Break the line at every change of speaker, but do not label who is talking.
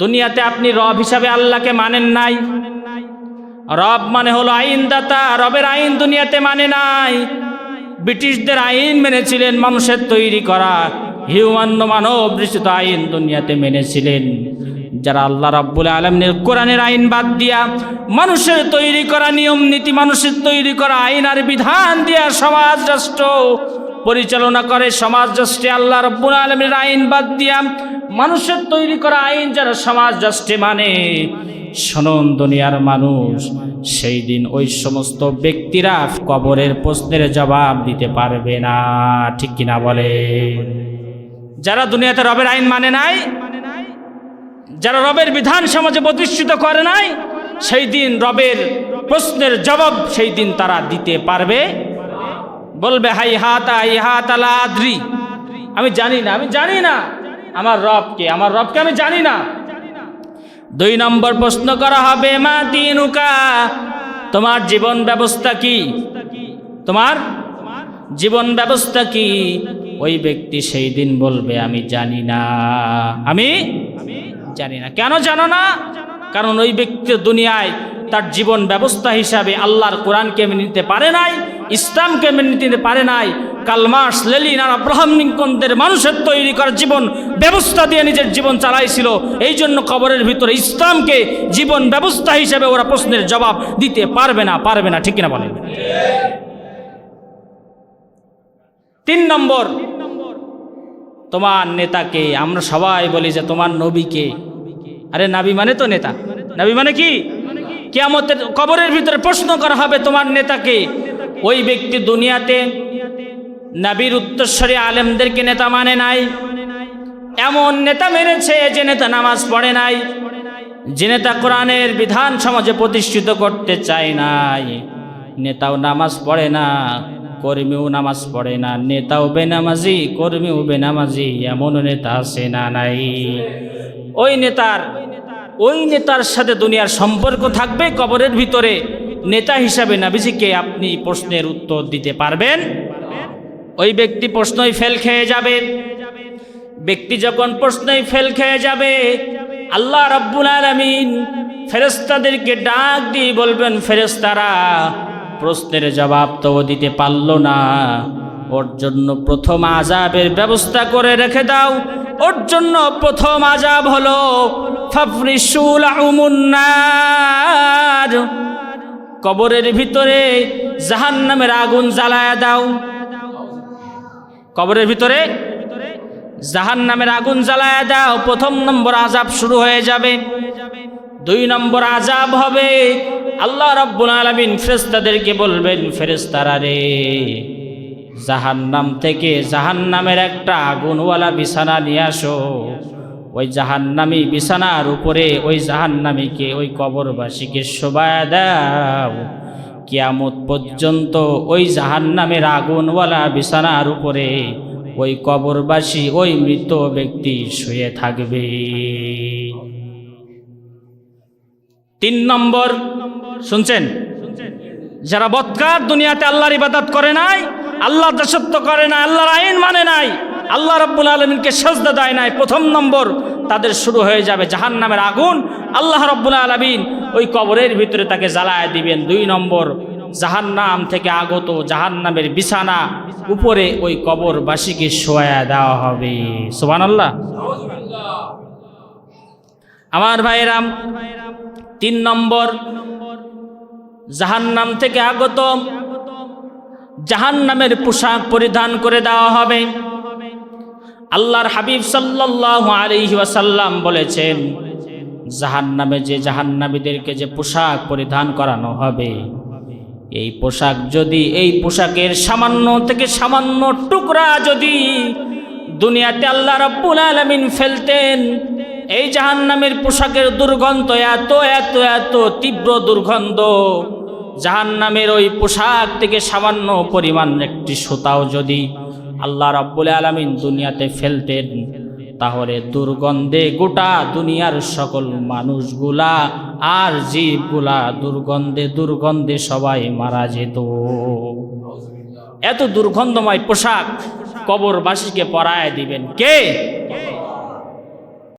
দুনিয়াতে আপনি রব হিসাবে আল্লাহকে মানেন নাই। রব মানে হলো আইনদাতা, রবের আইন দুনিয়াতে মানে নাই। ব্রিটিশদের আইন মেনেছিলেন, মানুষের তৈরি করা হিউম্যান মানব দৃষ্টিত আইন দুনিয়াতে মেনেছিলেন। যারা আল্লাহ রাব্বুল আলমের কোরআনের আইন বাদ দিয়া মানুষের তৈরি করা নিয়ম নীতি, মানুষের তৈরি করা আইন আর বিধান দিয়া সমাজ রাষ্ট্র পরিচালনা করে সমাজ রাষ্ট্রে আল্লাহ রব্বুল আলমের আইন বাদ দিয়া মানুষের তৈরি করা আইন যারা সমাজ রাষ্ট্রে মানে। শোনন দুনিয়ার মানুষ, সেই দিন ওই সমস্ত ব্যক্তিরা কবরের প্রশ্নের জবাব দিতে পারবে না। ঠিক কিনা বলে? যারা দুনিয়াতে রবের আইন মানে নাই, যারা রবের বিধান সমাজে প্রতিষ্ঠিত করে নাই, সেই দিন রবের প্রশ্নের জবাব সেই দিন তারা দিতে পারবে। বলবে, হাই হাত আই হাত আলা আদ্রি। আমি জানি না, আমি জানি না। আমার রবকে আমার রবকে আমি জানি না। দুই নম্বর প্রশ্ন করা হবে, মা দিনুকা, তোমার জীবন ব্যবস্থা কি? তোমার জীবন ব্যবস্থা কি? ওই ব্যক্তি সেই দিন বলবে, আমি জানি না। আমি জানি না। কেন জানো না? কারণ ওই ব্যক্তি দুনিয়ায় তার জীবন ব্যবস্থা হিসাবে আল্লাহর কোরআনকে মেনে নিতে পারে নাই। ইসলামকে মেনে নিতে পারে নাই। কালমার্স লেলিন আর আব্রাহাম লিঙ্কনদের মানুষের তৈরি করা জীবন, ব্যবস্থা দিয়ে নিজের জীবন চালাইছিল। এই জন্য কবরের ভিতরে ইসলামকে জীবন ব্যবস্থা হিসেবে ওরা প্রশ্নের জবাব দিতে পারবে না পারবে না, ঠিক কিনা বলেন? তিন নম্বর, তোমার নেতাকে আমরা সবাই বলি যে তোমার নবীকে। আরে নাবি মানে তো নেতা। নাবি মানে কি? কেয়ামতের কবরের ভিতরে প্রশ্ন করা হবে তোমার নেতাকে। ওই ব্যক্তি দুনিয়াতে নাবির উত্তরস্বরী আলেমদেরকে নেতা মানে নাই। এমন নেতা মেনেছে যে নেতা নামাজ পড়ে নাই, যে নেতা কোরআনের বিধান সমাজে প্রতিষ্ঠিত করতে চায় নাই। নেতাও নামাজ পড়ে না, কর্মীও নামাজ পড়ে না, নেতাও বেনামাজি, কর্মীও বেনামাজি, এমন নেতা আছে না নাই। ওই নেতার ওই নেতার সাথে দুনিয়ার সম্পর্ক থাকবে কবরের ভিতরে। নেতা হিসাবে নাবিজিকে আপনি প্রশ্নের উত্তর দিতে পারবেন। ওই ব্যক্তি প্রশ্নই ফেল খেয়ে যাবে। ব্যক্তি যখন প্রশ্নই ফেল খেয়ে যাবে, আল্লাহ রাব্বুল আলামিন ফেরেস্তাদেরকে ডাক দিয়ে বলবেন ফেরেস্তারা প্রশ্নের জবাব তো দিতে পারল না। ওর জন্য প্রথম আজাবের ব্যবস্থা করে রেখে দাও। ওর জন্য প্রথম আজাব হলো ফাফরিসুল আউমুন্নার কবরের ভিতরে জাহান নামের আগুন জ্বালায়া দাও। কবরের ভিতরে জাহান নামের আগুন জ্বালায়া দাও। প্রথম নম্বর আজাব শুরু হয়ে যাবে। দুই নম্বর আজাব হবে, আল্লাহ রব্বুল আলমিন ফেরেস্তাদেরকে বলবেন ফেরেস্তারা রে, জাহান্নাম থেকে জাহান্নামের একটা আগুনওয়ালা বিছানা নিয়ে আসো। ওই জাহান্নামি বিছানার উপরে, ওই জাহান্নামীকে, ওই কবরবাসীকে শোভায় দাও। কিয়ামত পর্যন্ত ওই জাহান্নামের আগুনওয়ালা বিছানার উপরে ওই কবরবাসী, ওই মৃত ব্যক্তি শুয়ে থাকবে। তিন নম্বর, শুনছেন? যারা বৎকার দুনিয়াতে আল্লাহর ইবাদত করে নাই আল্লাহ দাসত্ব করে না আল্লাহর আইন মানে নাই আল্লাহ রব্বুল আলমিনকে সজদা দেয় নাই। প্রথম নম্বর তাদের শুরু হয়ে যাবে জাহান নামের আগুন। আল্লাহ রব্বুল আলমিন ওই কবরের ভিতরে তাকে জ্বালায় দিবেন। দুই নম্বর জাহান নাম থেকে আগত জাহান নামের বিছানা উপরে ওই কবরবাসীকে শোয়া দেওয়া হবে। সোবান আল্লাহ আমার ভাইরাম তিন নম্বর, জাহান্নাম থেকে আগত জাহান্নামের পোশাক পরিধান করে দেওয়া হবে। আল্লাহর হাবিব সাল্লাল্লাহু আলাইহি ওয়াসাল্লাম বলেছেন, জাহান্নামে যে জাহান্নামীদেরকে যে পোশাক পরিধান করানো হবে, এই পোশাক যদি, এই পোশাকের সামান্য থেকে সামান্য টুকরা যদি দুনিয়াতে আল্লাহ রাব্বুল আলামিন ফেলতেন, এই জাহান্নামের পোশাকের দুর্গন্ধ এত এত এত তীব্র দুর্গন্ধ, জাহান্নামের ওই পোশাক থেকে সামান্য পরিমাণ একটি সুতাও যদি আল্লাহ রাব্বুল আলমিন দুনিয়াতে ফেলতেন। তাহলে দুর্গন্ধে গোটা দুনিয়ার সকল মানুষগুলা আর জীবগুলা দুর্গন্ধে দুর্গন্ধে সবাই মারা যেত। এত দুর্গন্ধময় পোশাক কবরবাসীকে পরায় দিবেন কে?